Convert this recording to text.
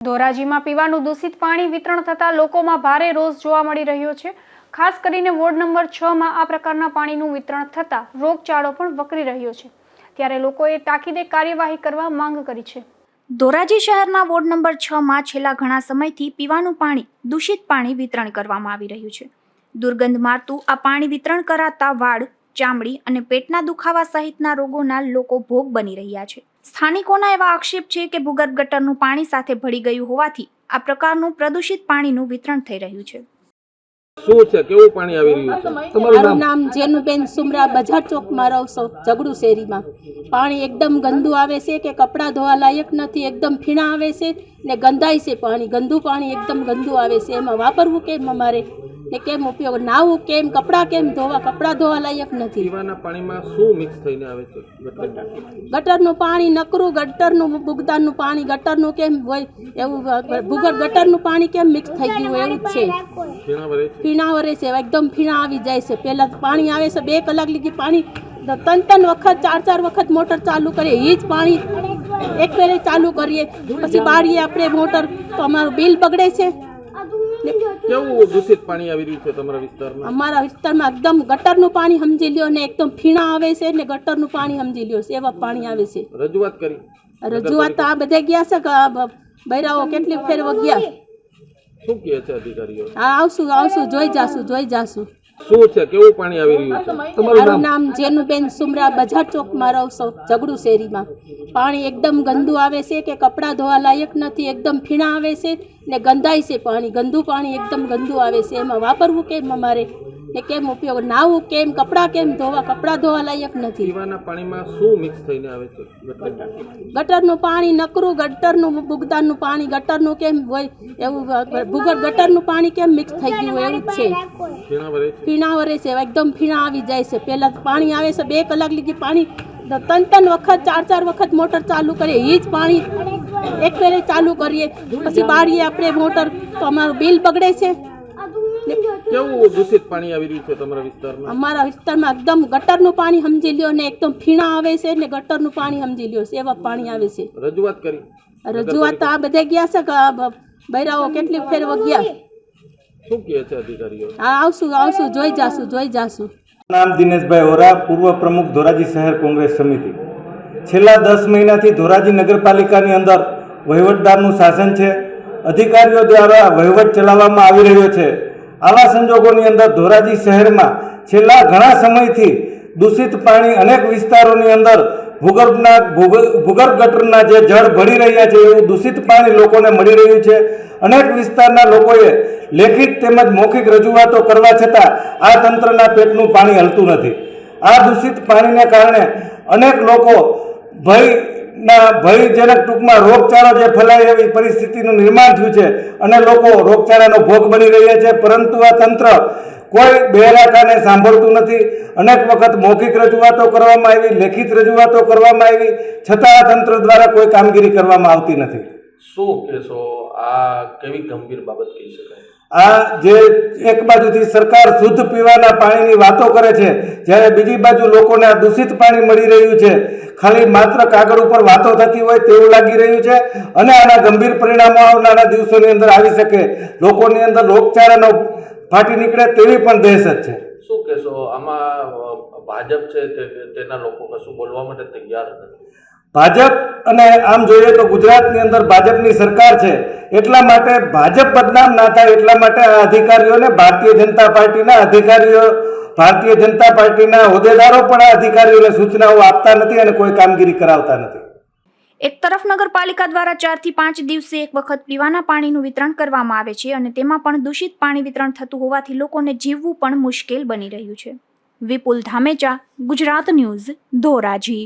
ધોરાજીમાં પીવાનું દૂષિત પાણી વિતરણ થતાં લોકોમાં ભારે રોષ જોવા મળી રહ્યો છે. ખાસ કરીને વોર્ડ નંબર છ માં આ પ્રકારના પાણીનું વિતરણ થતાં રોગચાળો પણ વકરી રહ્યો છે. ત્યારે લોકોએ તાકીદે કાર્યવાહી કરવા માંગ કરી છે. ધોરાજી શહેરના વોર્ડ નંબર છ માં છેલ્લા ઘણા સમયથી પીવાનું પાણી, દૂષિત પાણી વિતરણ કરવામાં આવી રહ્યું છે. દુર્ગંધ મારતું આ પાણી વિતરણ કરાતા વાળ ચામડી અને પેટના દુખાવા સહિતના રોગોના લોકો ભોગ બની રહ્યા છે. સ્થાનિકોના એવા આક્ષેપ છે કે ભૂગર્ભ ગટરનું પાણી સાથે ભળી ગયું હોવાથી આ પ્રકારનું પ્રદૂષિત પાણીનું વિતરણ થઈ રહ્યું છે. શું છે? કેવું પાણી આવી રહ્યું છે? મારું નામ જેનુબેન સુમરા બજાર ચોકમાં રહું છું ઝઘડુ શેરીમાં. પાણી એકદમ ગંદુ આવે છે કે કપડાં ધોવા લાયક નથી એકદમ ફીણા આવે છે ને ગંધાય છે પાણી. ગંદુ પાણી એકદમ ગંદુ આવે છે. એમાં વાપરવું કેમ અમારે? ને કેમ ઉપયોગ? નાવું કેમ? કપડાં કેમ ધોવા? કપડાં ધોવા લાયક નથી. પીવાના પાણીમાં શું મિક્સ થઈને આવે છે? ગટરનું. પાણી નકરું ગટરનું બુગદાનનું પાણી ગટરનું કેમ હોય? એવું ભૂગર ગટરનું પાણી કેમ મિક્સ થઈ ગયું એવું જ છે. ફીણા વરે છે. એકદમ ફીણા આવી જાય છે. પહેલાં પાણી આવે છે બે કલાક લીધી પાણી. ત્રણ ત્રણ વખત ચાર ચાર વખત મોટર ચાલુ કરીએ. એ જ પાણી એક પહેલે ચાલુ કરીએ. પછી બાળીએ આપણે મોટર તો અમારું બિલ બગડે છે. કેવું દૂષિત પાણી આવી રહ્યું છે તમારા વિસ્તારમાં? અમારા વિસ્તારમાં એકદમ ગટરનું પાણી સમજી લ્યો ને એકદમ ફીણા આવે છે ને ગટરનું પાણી સમજી લ્યો છે એવા પાણી આવે છે. રજૂઆત કરી. રજૂઆત તો આ બધે ગયા છે બૈરાઓ કેટલી ફેર ગયા? શું કહે છે અધિકારીઓ? હા આવશું આવશું જોઈ જાશું જોઈ જાશું. શું છે? કેવું પાણી આવી રહ્યું છે? મારું નામ જેનુબેન સુમરા બજાર ચોકમાં રહું છું ઝઘડુ શેરીમાં પાણી એકદમ ગંદુ આવે છે કે કપડાં ધોવા લાયક નથી એકદમ ફીણા આવે છે ને ગંધાય છે પાણી. ગંદુ પાણી એકદમ ગંદુ આવે છે. એમાં વાપરવું કેમ અમારે? ને કેમ ઉપયોગ? નાવું કેમ? કપડાં કેમ ધોવા? કપડાં ધોવા લાયક નથી. પીવાના પાણીમાં શું મિક્સ થઈને આવે છે? ગટરનું પાણી નકરું ગટરનું ભૂગદાનનું પાણી ગટરનું કેમ હોય? એવું ભૂગર ગટરનું પાણી કેમ મિક્સ થઈ ગયું હોય? એવું જ છે. ફીણા વરે છે. એકદમ ફીણા આવી જાય છે. પહેલાં પાણી આવે છે. બે કલાક લીધી પાણી. ત્રણ ત્રણ વખત ચાર ચાર વખત મોટર ચાલુ કરીએ. એ જ પાણી એક ફેરે ચાલુ કરીએ. પછી બાળીએ આપણે મોટર. તો અમારું બિલ બગડે છે. કેવું દૂષિત પાણી આવી રહ્યું છે તમારા વિસ્તારમાં? અમારા વિસ્તારમાં એકદમ ગટરનું પાણી સમજી લ્યો ને એકદમ ફીણા આવે છે ને ગટરનું પાણી સમજી લ્યો છે એવા પાણી આવે છે. રજૂઆત કરી. રજૂઆત તો આ બધા ગયા છે કે આ બ- બૈરાઓ કેટલી ફેર ગયા? શું કહે છે અધિકારીઓ? હા આવશું આવશું જોઈ જાશું જોઈ જાશું. નામ દિનેશભાઈ ઓરા પૂર્વ પ્રમુખ ધોરાજી શહેર કોંગ્રેસ સમિતિ. છેલ્લા દસ મહિનાથી ધોરાજી નગરપાલિકાની અંદર વહીવટદારનું શાસન છે. અધિકારીઓ દ્વારા વહીવટ ચલાવવામાં આવી રહ્યો છે. આવા સંજોગોની અંદર ધોરાજી શહેરમાં છેલ્લા ઘણા સમયથી દૂષિત પાણી અનેક વિસ્તારોની અંદર ભૂગર્ભના ભૂગ- ભૂગર્ભ ગટરના જે જળ ભળી રહ્યા છે એવું દૂષિત પાણી લોકોને મળી રહ્યું છે. અનેક વિસ્તારના લોકોએ લેખિત તેમજ મૌખિક રજૂઆતો કરવા છતાં આ તંત્રના પેટનું પાણી હલતું નથી. આ દૂષિત પાણીને કારણે અનેક લોકો ભયના ભયજનક ટૂંકમાં રોગચાળો જે ફેલાય એવી પરિસ્થિતિનું નિર્માણ થયું છે અને લોકો રોગચાળાનો ભોગ બની રહ્યા છે. પરંતુ આ તંત્ર કોઈ બેરાકાને સાંભળતું નથી. અનેક વખત મૌખિક રજૂઆતો કરવામાં આવી, લેખિત રજૂઆતો કરવામાં આવી. છતાં આ તંત્ર દ્વારા કોઈ કામગીરી કરવામાં આવતી નથી. શું કહેશો? આ કેવી ગંભીર બાબત કહી શકાય? આ જે એક બાજુથી સરકાર શુદ્ધ પીવાના પાણીની વાતો કરે છે, જ્યારે બીજી બાજુ લોકોને આ દૂષિત પાણી મળી રહ્યું છે, ખાલી માત્ર કાગળ ઉપર વાતો થતી હોય તેવું લાગી રહ્યું છે અને આના ગંભીર પરિણામો આવનારા દિવસોની અંદર આવી શકે. લોકોની અંદર રોગચાળાનો ફાટી નીકળે તેવી પણ દહેશત છે. શું કહેશો? આમાં ભાજપ છે તેના લોકો કશું બોલવા માટે તૈયાર નથી. ભાજપ અને આમ જોઈએ તો ગુજરાતની અંદર ભાજપની સરકાર છે, એટલા માટે ભાજપ બદનામ ના થાય, એટલા માટે આ અધિકારીઓને ભારતીય જનતા પાર્ટીના અધિકારીઓ, ભારતીય જનતા પાર્ટીના હોદ્દેદારો પણ આ અધિકારીઓને સૂચનાઓ આપતા નથી અને કોઈ કામગીરી કરાવતા નથી. એક તરફ નગરપાલિકા દ્વારા ચારથી પાંચ દિવસે એક વખત પીવાના પાણીનું વિતરણ કરવામાં આવે છે અને તેમાં પણ દૂષિત પાણી વિતરણ થતું હોવાથી લોકોને જીવવું પણ મુશ્કેલ બની રહ્યું છે. વિપુલ ધામેચા, ગુજરાત ન્યૂઝ, ધોરાજી.